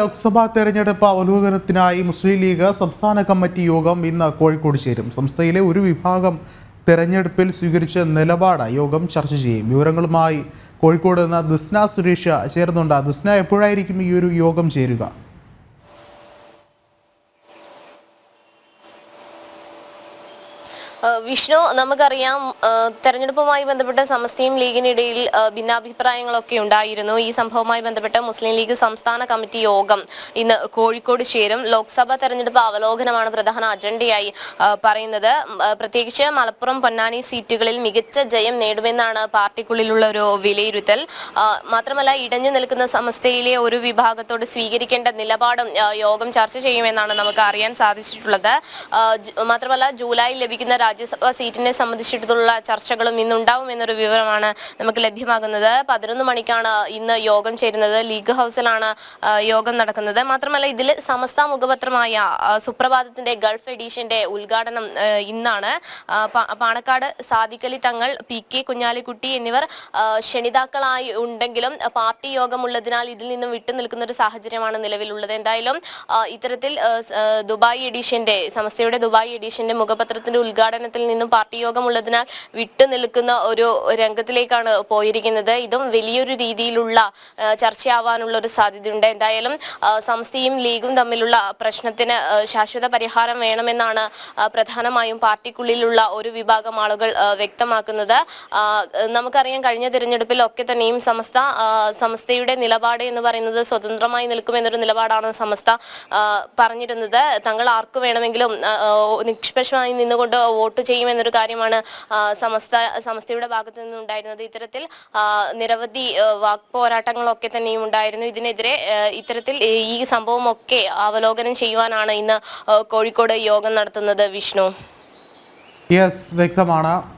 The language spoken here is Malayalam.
ലോക്സഭാ തെരഞ്ഞെടുപ്പ് അവലോകനത്തിനായി മുസ്ലിം ലീഗ് സംസ്ഥാന കമ്മിറ്റി യോഗം ഇന്ന് കോഴിക്കോട് ചേരും. സംസ്ഥയിലെ ഒരു വിഭാഗം തെരഞ്ഞെടുപ്പിൽ സ്വീകരിച്ച നിലപാട് യോഗം ചർച്ച ചെയ്യും. വിവരങ്ങളുമായി കോഴിക്കോട് നിന്ന് ദിസ്ന സുരേഷ് ചേർന്നുണ്ട് ദിസ്ന എപ്പോഴായിരിക്കും ഈ ഒരു യോഗം ചേരുക? വിഷ്ണു നമുക്കറിയാം തെരഞ്ഞെടുപ്പുമായി ബന്ധപ്പെട്ട് സമസ്തയും ലീഗിനിടയിൽ ഭിന്നാഭിപ്രായങ്ങളൊക്കെ ഉണ്ടായിരുന്നു. ഈ സംഭവവുമായി ബന്ധപ്പെട്ട് മുസ്ലിം ലീഗ് സംസ്ഥാന കമ്മിറ്റി യോഗം ഇന്ന് കോഴിക്കോട് ചേരും. ലോക്സഭാ തെരഞ്ഞെടുപ്പ് അവലോകനമാണ് പ്രധാന അജണ്ടയായി പറയുന്നത്. പ്രത്യേകിച്ച് മലപ്പുറം പൊന്നാനി സീറ്റുകളിൽ മികച്ച ജയം നേടുമെന്നാണ് പാർട്ടിക്കുള്ളിലുള്ള ഒരു വിലയിരുത്തൽ. മാത്രമല്ല ഇടഞ്ഞു നിൽക്കുന്ന സമസ്തയിലെ ഒരു വിഭാഗത്തോട് സ്വീകരിക്കേണ്ട നിലപാടും യോഗം ചർച്ച ചെയ്യുമെന്നാണ് നമുക്ക് അറിയാൻ സാധിച്ചിട്ടുള്ളത്. മാത്രമല്ല ജൂലൈയിൽ ലഭിക്കുന്ന രാജ്യസഭാ സീറ്റിനെ സംബന്ധിച്ചിട്ടുള്ള ചർച്ചകളും ഇന്നുണ്ടാവും എന്നൊരു വിവരമാണ് നമുക്ക് ലഭ്യമാകുന്നത്. പതിനൊന്ന് മണിക്കാണ് ഇന്ന് യോഗം ചേരുന്നത്. ലീഗ് ഹൗസിലാണ് യോഗം നടക്കുന്നത്. മാത്രമല്ല ഇതിൽ സമസ്ത മുഖപത്രമായ സുപ്രഭാതത്തിന്റെ ഗൾഫ് എഡീഷന്റെ ഉദ്ഘാടനം ഇന്നാണ്. പാണക്കാട് സാദിക്കലി തങ്ങൾ പി കെ കുഞ്ഞാലിക്കുട്ടി എന്നിവർ ക്ഷണിതാക്കളായി ഉണ്ടെങ്കിലും പാർട്ടി യോഗമുള്ളതിനാൽ ഇതിൽ നിന്നും വിട്ടുനിൽക്കുന്ന ഒരു സാഹചര്യമാണ് നിലവിലുള്ളത്. എന്തായാലും ഇത്തരത്തിൽ ദുബായ് എഡീഷന്റെ സമസ്തയുടെ ദുബായ് എഡീഷന്റെ മുഖപത്രത്തിന്റെ ഉദ്ഘാടനത്തിൽ നിന്നും പാർട്ടി യോഗമുള്ളതിനാൽ വിട്ടുനിൽക്കുന്ന ഒരു രംഗത്തിലേക്കാണ് പോയിരിക്കുന്നത്. ഇതും വലിയൊരു രീതിയിലുള്ള ചർച്ചയാവാനുള്ള ഒരു സാധ്യതയുണ്ട്. എന്തായാലും സംസ്ഥയും ലീഗും തമ്മിലുള്ള പ്രശ്നത്തിന് ശാശ്വത പരിഹാരം വേണമെന്നാണ് പ്രധാനമായും പാർട്ടിക്കുള്ളിലുള്ള ഒരു വിഭാഗം ആളുകൾ വ്യക്തമാക്കുന്നത്. നമുക്കറിയാം കഴിഞ്ഞ തിരഞ്ഞെടുപ്പിൽ ഒക്കെ തന്നെയും സമസ്ത സംസ്ഥയുടെ നിലപാട് എന്ന് പറയുന്നത് സ്വതന്ത്രമായി നിൽക്കുമെന്നൊരു നിലപാടാണ് സമസ്ത പറഞ്ഞിരുന്നത്. തങ്ങൾ ആർക്ക് വേണമെങ്കിലും നിഷ്പക്ഷമായി നിന്നുകൊണ്ട് വോട്ട് ചെയ്യുമെന്നൊരു കാര്യമാണ് സമസ്ത സമസ്തയുടെ ഭാഗത്തു നിന്നുണ്ടായിരുന്നത്. ഇത്തരത്തിൽ നിരവധി വാക് പോരാട്ടങ്ങളൊക്കെ തന്നെയും ഉണ്ടായിരുന്നു. ഇതിനെതിരെ ഇത്തരത്തിൽ ഈ സംഭവമൊക്കെ അവലോകനം ചെയ്യുവാനാണ് ഇന്ന് കോഴിക്കോട് യോഗം നടത്തുന്നത് വിഷ്ണു. യെസ് വ്യക്തമാണ്.